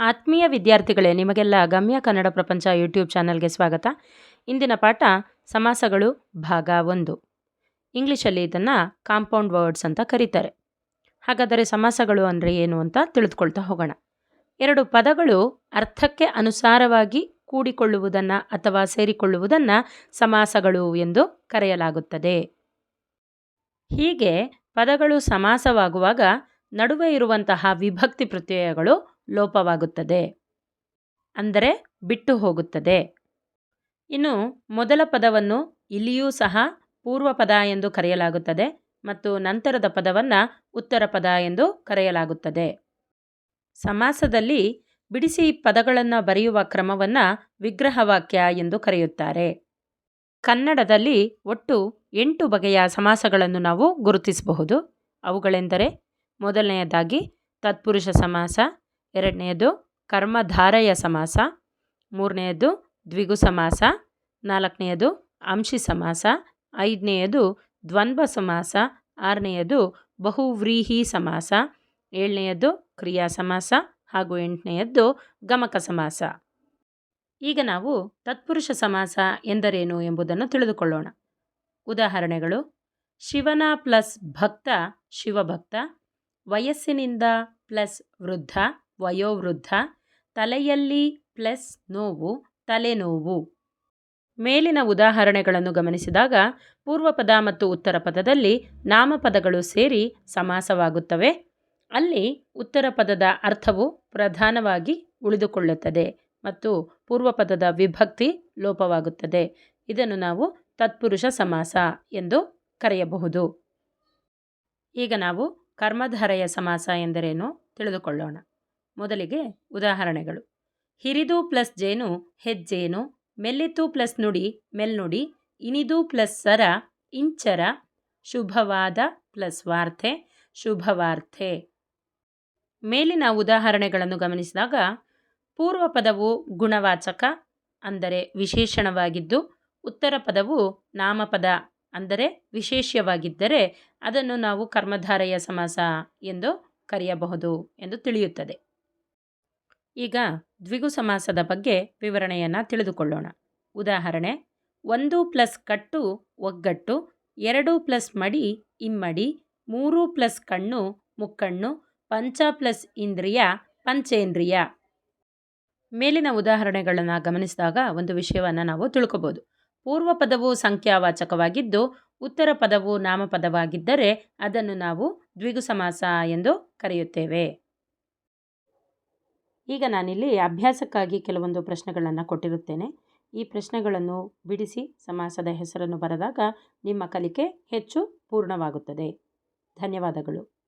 ಆತ್ಮೀಯ ವಿದ್ಯಾರ್ಥಿಗಳೇ, ನಿಮಗೆಲ್ಲ ಗಮ್ಯ ಕನ್ನಡ ಪ್ರಪಂಚ ಯೂಟ್ಯೂಬ್ ಚಾನಲ್ಗೆ ಸ್ವಾಗತ. ಇಂದಿನ ಪಾಠ ಸಮಾಸಗಳು ಭಾಗ ಒಂದು. ಇಂಗ್ಲೀಷಲ್ಲಿ ಇದನ್ನು ಕಾಂಪೌಂಡ್ ವರ್ಡ್ಸ್ ಅಂತ ಕರೀತಾರೆ. ಹಾಗಾದರೆ ಸಮಾಸಗಳು ಅಂದರೆ ಏನು ಅಂತ ತಿಳಿದುಕೊಳ್ತಾ ಹೋಗೋಣ. ಎರಡು ಪದಗಳು ಅರ್ಥಕ್ಕೆ ಅನುಸಾರವಾಗಿ ಕೂಡಿಕೊಳ್ಳುವುದನ್ನು ಅಥವಾ ಸೇರಿಕೊಳ್ಳುವುದನ್ನು ಸಮಾಸಗಳು ಎಂದು ಕರೆಯಲಾಗುತ್ತದೆ. ಹೀಗೆ ಪದಗಳು ಸಮಾಸವಾಗುವಾಗ ನಡುವೆ ಇರುವಂತಹ ವಿಭಕ್ತಿ ಪ್ರತ್ಯಯಗಳು ಲೋಪವಾಗುತ್ತದೆ. ಅಂದರೆ ಬಿಟ್ಟು ಹೋಗುತ್ತದೆ. ಇನ್ನು ಮೊದಲ ಪದವನ್ನು ಇಲ್ಲಿಯೂ ಸಹ ಪೂರ್ವ ಪದ ಎಂದು ಕರೆಯಲಾಗುತ್ತದೆ ಮತ್ತು ನಂತರದ ಪದವನ್ನು ಉತ್ತರ ಪದ ಎಂದು ಕರೆಯಲಾಗುತ್ತದೆ. ಸಮಾಸದಲ್ಲಿ ಬಿಡಿಸಿ ಪದಗಳನ್ನು ಬರೆಯುವ ಕ್ರಮವನ್ನು ವಿಗ್ರಹವಾಕ್ಯ ಎಂದು ಕರೆಯುತ್ತಾರೆ. ಕನ್ನಡದಲ್ಲಿ ಒಟ್ಟು ಎಂಟು ಬಗೆಯ ಸಮಾಸಗಳನ್ನು ನಾವು ಗುರುತಿಸಬಹುದು. ಅವುಗಳೆಂದರೆ ಮೊದಲನೆಯದಾಗಿ ತತ್ಪುರುಷ ಸಮಾಸ ಎರಡನೆಯದು ಕರ್ಮಧಾರಯ ಸಮಾಸ, ಮೂರನೆಯದು ದ್ವಿಗು ಸಮಾಸ, ನಾಲ್ಕನೆಯದು ಅಂಶಿ ಸಮಾಸ, ಐದನೆಯದು ದ್ವಂದ್ವ ಸಮಾಸ, ಆರನೆಯದು ಬಹುವ್ರೀಹಿ ಸಮಾಸ, ಏಳನೆಯದು ಕ್ರಿಯಾ ಸಮಾಸ ಹಾಗೂ ಎಂಟನೆಯದ್ದು ಗಮಕ ಸಮಾಸ. ಈಗ ನಾವು ತತ್ಪುರುಷ ಸಮಾಸ ಎಂದರೇನು ಎಂಬುದನ್ನು ತಿಳಿದುಕೊಳ್ಳೋಣ. ಉದಾಹರಣೆಗಳು, ಶಿವನ ಪ್ಲಸ್ ಭಕ್ತ ಶಿವಭಕ್ತ, ವಯಸ್ಸಿನಿಂದ ಪ್ಲಸ್ ವೃದ್ಧ ವಯೋವೃದ್ಧ, ತಲೆಯಲ್ಲಿ ಪ್ಲಸ್ ನೋವು, ತಲೆನೋವು. ಮೇಲಿನ ಉದಾಹರಣೆಗಳನ್ನು ಗಮನಿಸಿದಾಗ ಪೂರ್ವಪದ ಮತ್ತು ಉತ್ತರ ಪದದಲ್ಲಿ ನಾಮಪದಗಳು ಸೇರಿ ಸಮಾಸವಾಗುತ್ತವೆ. ಅಲ್ಲಿ ಉತ್ತರ ಪದದ ಅರ್ಥವು ಪ್ರಧಾನವಾಗಿ ಉಳಿದುಕೊಳ್ಳುತ್ತದೆ ಮತ್ತು ಪೂರ್ವಪದದ ವಿಭಕ್ತಿ ಲೋಪವಾಗುತ್ತದೆ. ಇದನ್ನು ನಾವು ತತ್ಪುರುಷ ಸಮಾಸ ಎಂದು ಕರೆಯಬಹುದು. ಈಗ ನಾವು ಕರ್ಮಧಾರೆಯ ಸಮಾಸ ಎಂದರೇನು ತಿಳಿದುಕೊಳ್ಳೋಣ. ಮೊದಲಿಗೆ ಉದಾಹರಣೆಗಳು. ಹಿರಿದು ಪ್ಲಸ್ ಜೇನು, ಹೆಜ್ಜೇನು, ಮೆಲ್ಲಿತು ಪ್ಲಸ್ ನುಡಿ, ಮೆಲ್ನುಡಿ, ಇನಿದು ಪ್ಲಸ್ ಸರ, ಇಂಚರ, ಶುಭವಾದ ಪ್ಲಸ್ ವಾರ್ತೆ, ಶುಭವಾರ್ತೆ. ಮೇಲಿನ ಉದಾಹರಣೆಗಳನ್ನು ಗಮನಿಸಿದಾಗ, ಪೂರ್ವ ಪದವು ಗುಣವಾಚಕ, ಅಂದರೆ ವಿಶೇಷಣವಾಗಿದ್ದು, ಉತ್ತರ ಪದವು ನಾಮಪದ, ಅಂದರೆ ವಿಶೇಷ್ಯವಾಗಿದ್ದರೆ ಅದನ್ನು ನಾವು ಕರ್ಮಧಾರಯ ಸಮಾಸ ಎಂದು ಕರೆಯಬಹುದು ಎಂದು ತಿಳಿಯುತ್ತದೆ. ಈಗ ದ್ವಿಗು ಸಮಾಸದ ಬಗ್ಗೆ ವಿವರಣೆಯನ್ನು ತಿಳಿದುಕೊಳ್ಳೋಣ. ಉದಾಹರಣೆ, ಒಂದು ಪ್ಲಸ್ ಕಟ್ಟು ಒಗ್ಗಟ್ಟು, ಎರಡು ಪ್ಲಸ್ ಮಡಿ ಇಮ್ಮಡಿ, ಮೂರು ಪ್ಲಸ್ ಕಣ್ಣು ಮುಕ್ಕಣ್ಣು, ಪಂಚ ಪ್ಲಸ್ ಇಂದ್ರಿಯ ಪಂಚೇಂದ್ರಿಯ. ಮೇಲಿನ ಉದಾಹರಣೆಗಳನ್ನು ಗಮನಿಸಿದಾಗ ಒಂದು ವಿಷಯವನ್ನು ನಾವು ತಿಳ್ಕೊಬೋದು. ಪೂರ್ವ ಪದವು ಸಂಖ್ಯಾವಾಚಕವಾಗಿದ್ದು, ಉತ್ತರ ಪದವು ನಾಮಪದವಾಗಿದ್ದರೆ ಅದನ್ನು ನಾವು ದ್ವಿಗು ಸಮಾಸ ಎಂದು ಕರೆಯುತ್ತೇವೆ. ಈಗ ನಾನಿಲ್ಲಿ ಅಭ್ಯಾಸಕ್ಕಾಗಿ ಕೆಲವೊಂದು ಪ್ರಶ್ನೆಗಳನ್ನು ಕೊಟ್ಟಿರುತ್ತೇನೆ. ಈ ಪ್ರಶ್ನೆಗಳನ್ನು ಬಿಡಿಸಿ ಸಮಾಸದ ಹೆಸರನ್ನು ಬರೆದಾಗ ನಿಮ್ಮ ಕಲಿಕೆ ಹೆಚ್ಚು ಪೂರ್ಣವಾಗುತ್ತದೆ. ಧನ್ಯವಾದಗಳು.